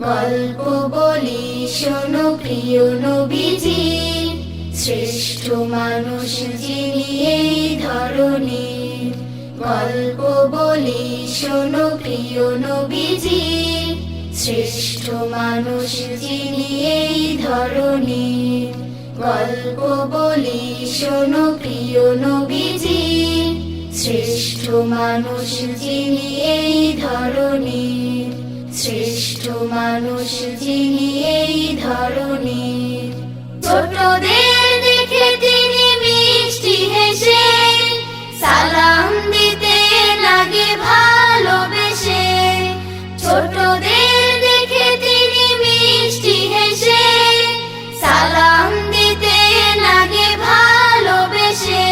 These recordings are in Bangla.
গল্প বলি, শোনো প্রিয় নবীজি। শ্রেষ্ঠ মানুষ যিনি এই ধরনের গল্প বলি, শোনো প্রিয় নবীজি। শ্রেষ্ঠ মানুষ যিনি এই ধরনের গল্প বলি, শোনো প্রিয় নবীজি। শ্রেষ্ঠ মানুষ যিনি এই ধরনের শ্রেষ্ঠ মানুষ যিনি এই ধরনের ছোটদের দেখে তিনি মিষ্টি হেসে, সালাম দিতে লাগে ভালোবেসে ছোটদের দেখে তিনি মিষ্টি হেসে, সালাম দিতে লাগে ভালোবেসে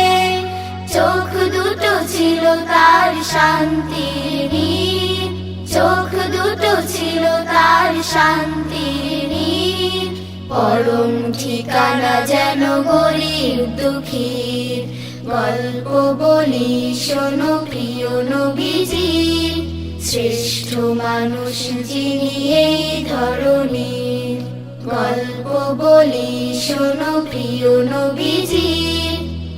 চোখ দুটো ছিল তার শান্তির নীর। চোখ দুটো ছিল তার শান্তির নীর। পরম ঠিকানা যেন গরিব দুঃখীর। গল্প বলি, শোনো প্রিয় নবীজি। শ্রেষ্ঠ মানুষ যিনি এই ধরনের গল্প বলি, শোনো প্রিয় নবীজি।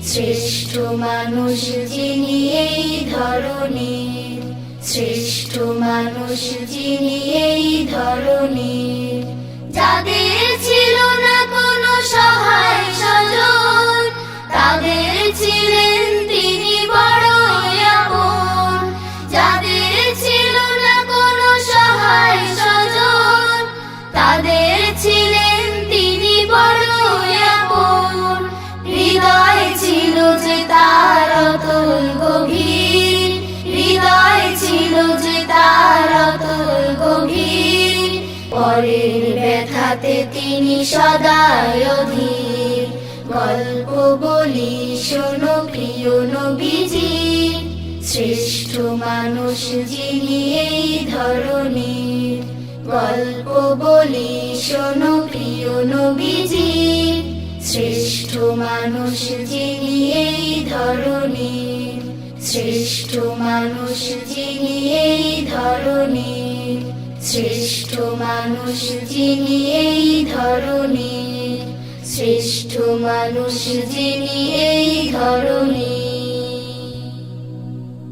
শ্রেষ্ঠ মানুষ যিনি এই ধরনের শ্রেষ্ঠ মানুষ যিনি এই ধরনের পরের ব্যথাতে তিনি সদায় অধীর। গল্প বলি, শোনো প্রিয় নবীজি। শ্রেষ্ঠ মানুষ যিনি এই ধরনের গল্প বলি, শোনো প্রিয় নবীজি। শ্রেষ্ঠ মানুষ যিনি এই ধরনের শ্রেষ্ঠ মানুষ যিনি এই ধরনের শ্রেষ্ঠ মানুষ যিনি এই ধরনের শ্রেষ্ঠ মানুষ যিনি এই ধরনের